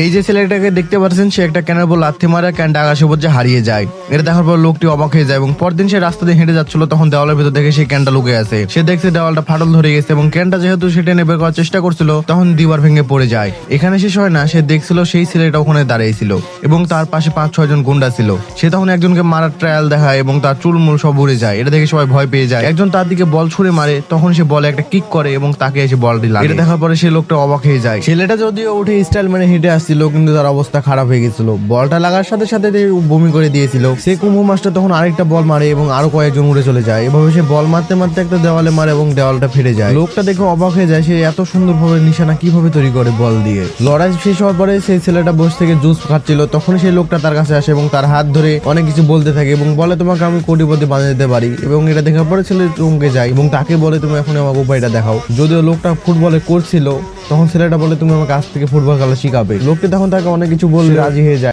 এই যে ছেলেটাকে দেখতে পাচ্ছেন, সে একটা ক্যানের বল লাথি মারে ক্যানটা আকাশে উপর যে হারিয়ে যায়। এটা দেখার পর লোকটি অবাক হয়ে যায় এবং পরদিন সে রাস্তা দিয়ে হেঁটে যাচ্ছিল, তখন দেওয়ালের ভিতর দেখে সেই ক্যানটা লুকে আছে। সে দেখছে দেওয়ালটা ফাটল ধরে গেছে এবং ক্যানটা যেহেতু সে টেনে বের করার চেষ্টা করছিল, তখন দিবার ভেঙে পড়ে যায়। এখানে শেষ হয় না, সে দেখছিল সেই ছেলেটা ওখানে দাঁড়িয়েছিল এবং তার পাশে পাঁচ, ছয় জন গুন্ডা ছিল। সে তখন একজনকে মারার ট্রায়াল দেখায় এবং তার চুলমুল সব উড়ে যায়। এটা দেখে সবাই ভয় পেয়ে যায়। একজন তার দিকে বল ছুড়ে মারে, তখন সে বলে একটা কিক করে এবং তাকে এসে বলটি লাগে এটা দেখার পরে সে লোকটা অবাক হয়ে যায়। ছেলেটা যদিও উঠে স্টাইল মানে হেঁটে আসছিল, কিন্তু তার অবস্থা খারাপ হয়ে গেছিল। বলটা লাগার সাথে সাথে বমি করে দিয়েছিল। সে কুম্ভু মাস্টার তখন আরেকটা বল মারে এবং আরও কয়েকজন উড়ে চলে যায়। এভাবে সে বল মারতে মারতে একটা দেওয়ালে মারে এবং দেওয়ালটা ফিরে যায়। লোকটা দেখে অবাক হয়ে যায়, সে এত সুন্দরভাবে নিশানা কীভাবে তৈরি করে বল দিয়ে। লড়াই শেষ হওয়ার পরে সেই ছেলেটা বসে থেকে জুস খাচ্ছিল। তখন সেই লোকটা তার কাছে আসে এবং তার হাত ধরে অনেক কিছু বলতে থাকে এবং বলে, তোমাকে আমি কোটিপতি বানিয়ে দিতে পারি। এবং এটা দেখার পরে ছেলে চমকে যায় এবং তাকে বলে, তুমি এখন আমাকে উপায়টা দেখাও। যদিও লোকটা ফুটবলে করছিল তখন ছেলেটা বলে, তুমি আমাকে আজ থেকে ফুটবল খেলা শিখাবে। লোকটি তখন তাকে অনেক কিছু বলে রাজি হয়ে যায়।